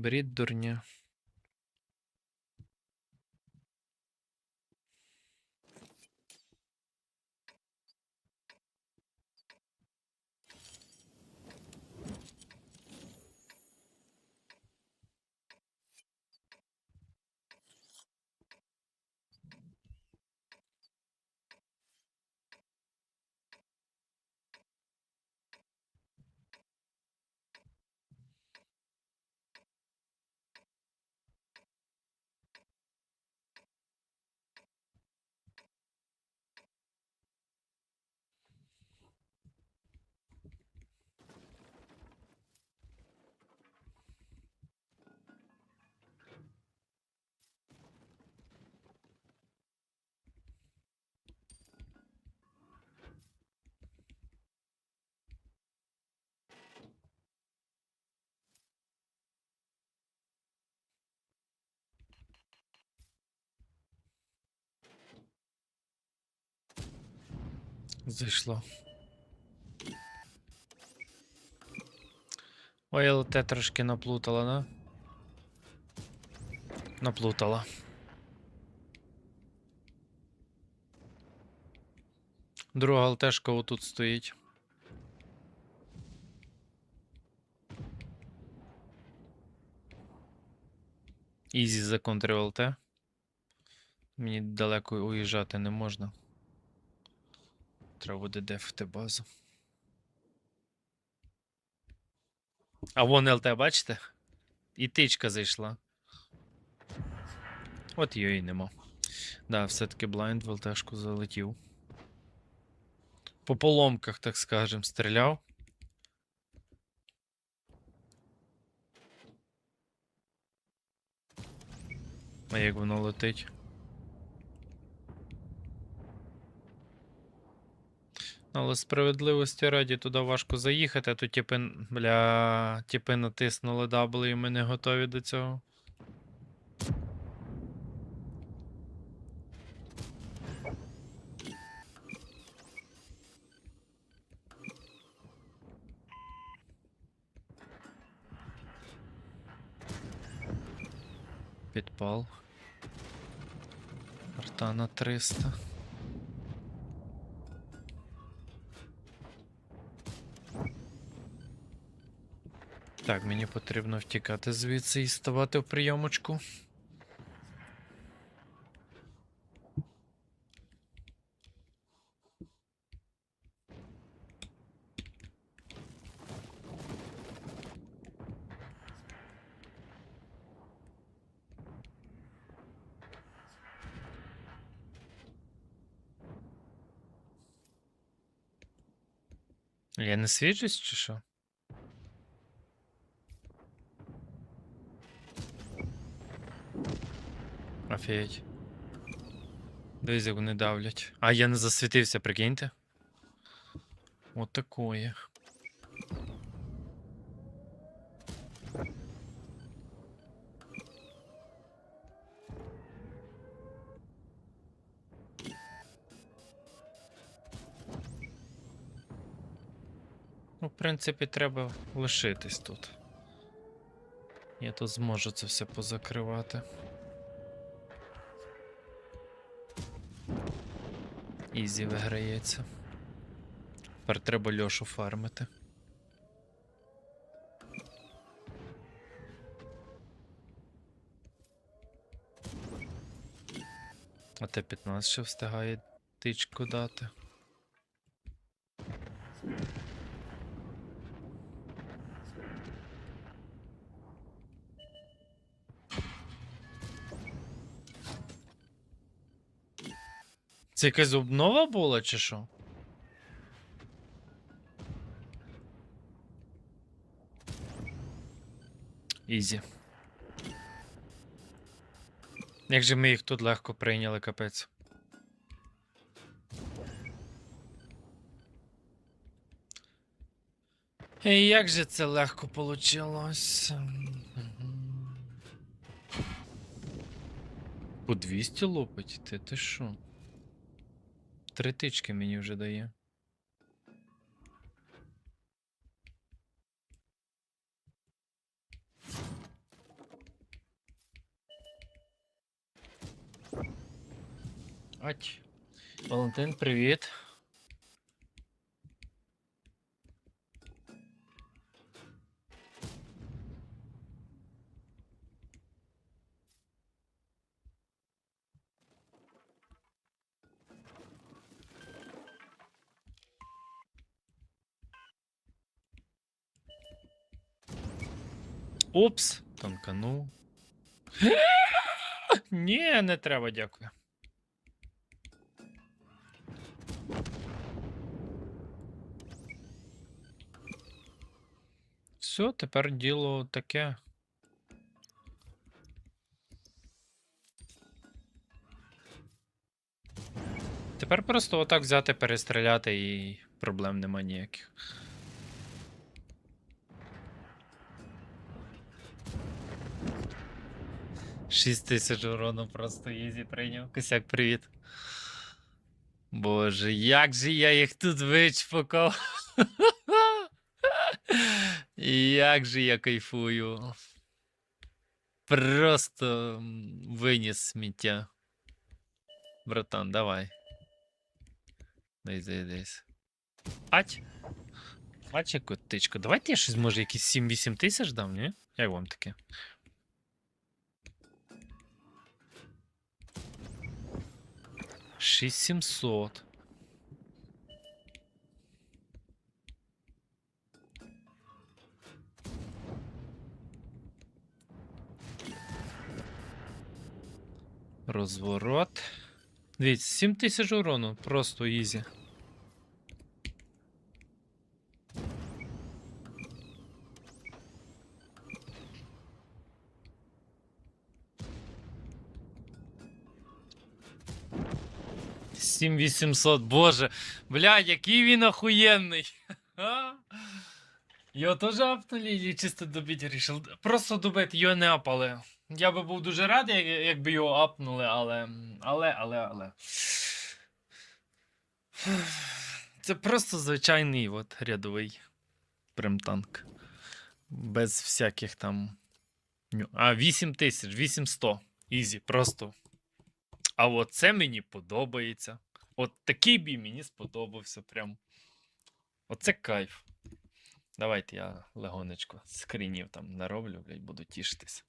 Беріть дурня. Зайшло. Ой, ЛТ трошки наплутала, да? Наплутала. Друга ЛТшка отут стоїть. Ізі законтрив ЛТ. Мені далеко уїжджати не можна. Треба буде дефати базу. А вон ЛТ, бачите? І тичка зайшла. От її нема. Да, все-таки блайнд в ЛТшку залетів. По поломках, так скажем, стріляв. А як воно летить? Але справедливості раді туди важко заїхати, то типи, бля, типи натиснули W і ми не готові до цього. Підпал. Арта на 300. Так, мені потрібно втікати звідси і ставати в прийомочку. Я не свіджусь чи що? Офігеть. Дивись, як вони давлять. А, я не засвітився, прикиньте. От такое. Ну, в принципі, треба лишитись тут. Я тут зможу це все позакривати. Ізі виграється. Тепер треба Льошу фармити. А Т-15 ще встигає тичку дати. Це якась обнова була, чи що? Ізі. Як же ми їх тут легко прийняли, капець. І як же це легко получилось? По 200 лопать? Ти, ти що? Три тички мені вже дає. Ать. Валентин, привіт. Упс, тонканув. Ні, не треба, дякую. Все, тепер діло таке. Тепер просто отак взяти, перестріляти і проблем нема ніяких. Шість тисяч урону просто ізі прийняв. Косяк, привіт. Боже, як же я їх тут вичпокав. Як же я кайфую. Просто виніс сміття. Братан, давай. Десь, десь. Ать. Ать, яку тичку. Давайте я щось, може, якісь 7-8 тисяч дам, ні? Як вам таке? Шість сімсот. Розворот. Дивіться, 7 тисяч урону, просто ізі. Сім вісімсот, боже. Блядь, який він охуєнний. Його теж апнули і чисто добити рішив. Просто добити, його не апали. Я би був дуже радий, якби його апнули, але. Але, але, але. Це просто звичайний от рядовий примтанк. Без всяких там. А, 8 тисяч, 800. Ізі, просто. А от це мені подобається. От такий бій мені сподобався прям. Оце кайф. Давайте я легонечко скрінів там нароблю, блядь, буду тішитись.